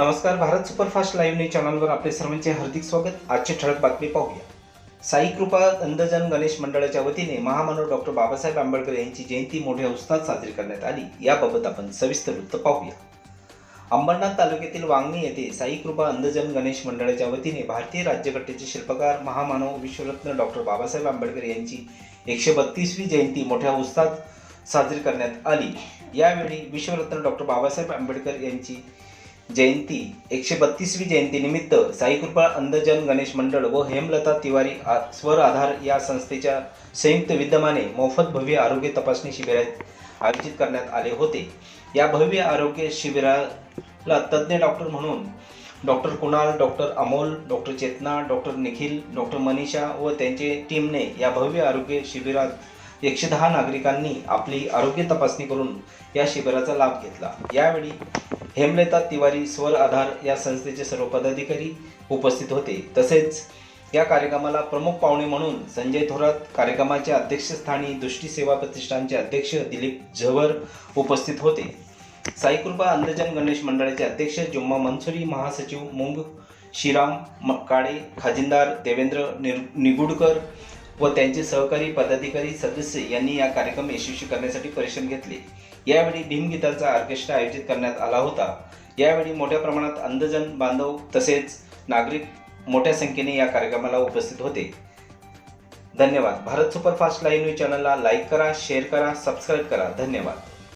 नमस्कार Bharat superfast live news चॅनलवर आपले सर्वांचे हार्दिक स्वागत. आजची ठळक बातमी पाहूया. साई कृपा अंधजन गणेश मंडळाच्या वतीने महामानव डॉक्टर बाबासाहेब आंबेडकर यांची जयंती मोठ्या उत्साहात साजरी करण्यात आली. याबाबत आपण सविस्तर वृत्त पाहूया. अंबरनाथ तालुक्यातील वांगणी येथे साई कृपा अंधजन गणेश मंडळाच्या वतीने भारतीय राज्यघटनेचे शिल्पकार महामानव विश्वरत्न डॉक्टर बाबासाहेब आंबेडकर यांची एकशे बत्तीसवी जयंती मोठ्या उत्साहात साजरी करण्यात आली. यावेळी विश्वरत्न डॉक्टर बाबासाहेब आंबेडकर यांची जयंती एकशे बत्तीसवी जयंतीनिमित्त साईकृपा अंधजन गणेश मंडळ व हेमलता तिवारी आ- स्वर आधार या संस्थेच्या संयुक्त विद्यमाने मोफत भव्य आरोग्य तपासणी शिबिरात आयोजित करण्यात आले होते. या भव्य आरोग्य शिबिराला तज्ज्ञ डॉक्टर म्हणून doctor Kunal doctor Amol doctor Chetna doctor Nikhil doctor Manisha व त्यांचे टीमने या भव्य आरोग्य शिबिरात एकशे दहा नागरिकांनी आपली आरोग्य तपासणी करून या शिबिराचा लाभ घेतला. यावेळी हेमलता तिवारी स्वर आधार या संस्थेचे सर्व पदाधिकारी उपस्थित होते. तसेच या कार्यक्रमाला प्रमुख पाहुणे म्हणून संजय थोरात कार्यक्रमाच्या अध्यक्षस्थानी दृष्टी सेवा प्रतिष्ठानचे अध्यक्ष दिलीप झवर उपस्थित होते. साईकृपा अंधजन गणेश मंडळाचे अध्यक्ष जुम्मा मनसुरी महासचिव मुंग श्रीराम काळे खजिनदार देवेंद्र निर निगुडकर व त्यांचे सहकारी पदाधिकारी सदस्य यांनी या कार्यक्रम यशस्वी करण्यासाठी परिश्रम घेतले. यावेळी भीमगीताचा ऑर्केस्ट्रा आयोजित करण्यात आला होता. यावेळी मोठ्या प्रमाणात अंधजन बांधव तसेच नागरिक मोठ्या संख्येने या कार्यक्रमाला उपस्थित होते. धन्यवाद. भारत सुपरफास्ट लाईव्ह न्यूज चॅनलला लाईक करा शेअर करा सबस्क्राईब करा. धन्यवाद.